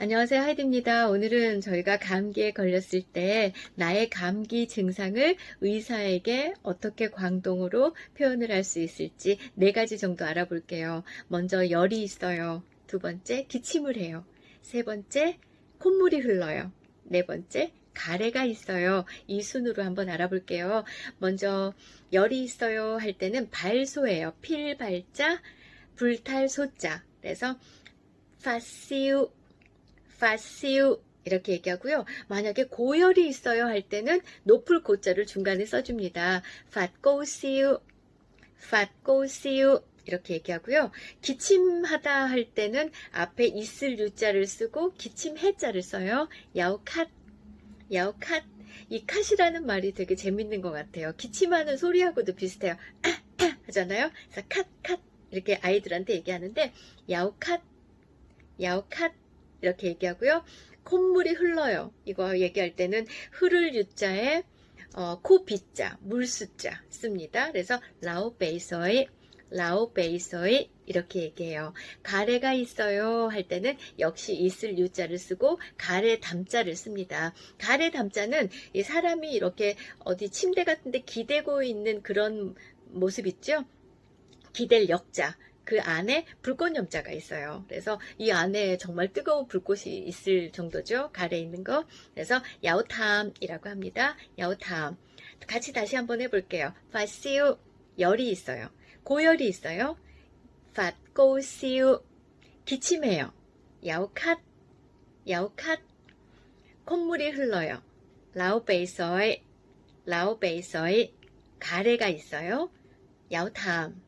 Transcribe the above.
안녕하세요. 하이드입니다. 오늘은 저희가 감기에 걸렸을 때 나의 감기 증상을 의사에게 어떻게 광동으로 표현을 할 수 있을지 네 가지 정도 알아볼게요. 먼저 열이 있어요. 두 번째 기침을 해요. 세 번째 콧물이 흘러요. 네 번째 가래가 있어요. 이 순으로 한번 알아볼게요. 먼저 열이 있어요 할 때는 발소예요. 필발자, 불탈 소자. 그래서 파시우 파시우 이렇게 얘기하고요. 만약에 고열이 있어요 할 때는 높을 고자를 중간에 써줍니다. 팟고시우, 팟고시우 이렇게 얘기하고요. 기침하다 할 때는 앞에 있을 유자를 쓰고 기침해자를 써요. 야우캇, 야우캇. 이 캇이라는 말이 되게 재밌는 것 같아요. 기침하는 소리하고도 비슷해요. 하잖아요. 그래서 캇, 캇 이렇게 아이들한테 얘기하는데 야우캇, 야우캇 이렇게 얘기하고요. 콧물이 흘러요. 이거 얘기할 때는 흐를 유자에 어, 코 비자, 물수자 씁니다. 그래서 라오베이서이, 라오베이서이 이렇게 얘기해요. 가래가 있어요 할 때는 역시 있을 유자를 쓰고 가래 담자를 씁니다. 가래 담자는 이 사람이 이렇게 어디 침대 같은데 기대고 있는 그런 모습 있죠? 기댈 역자. 그 안에 불꽃염자가 있어요. 그래서 이 안에 정말 뜨거운 불꽃이 있을 정도죠. 가래 있는 거. 그래서 야오탐이라고 합니다. 야오탐. 같이 다시 한번 해볼게요. 파시우 열이 있어요. 고열이 있어요. 팟고시우 기침해요. 야오캇 야오캇 콧물이 흘러요. 라오베이서이 라오베이서이 가래가 있어요. 야오탐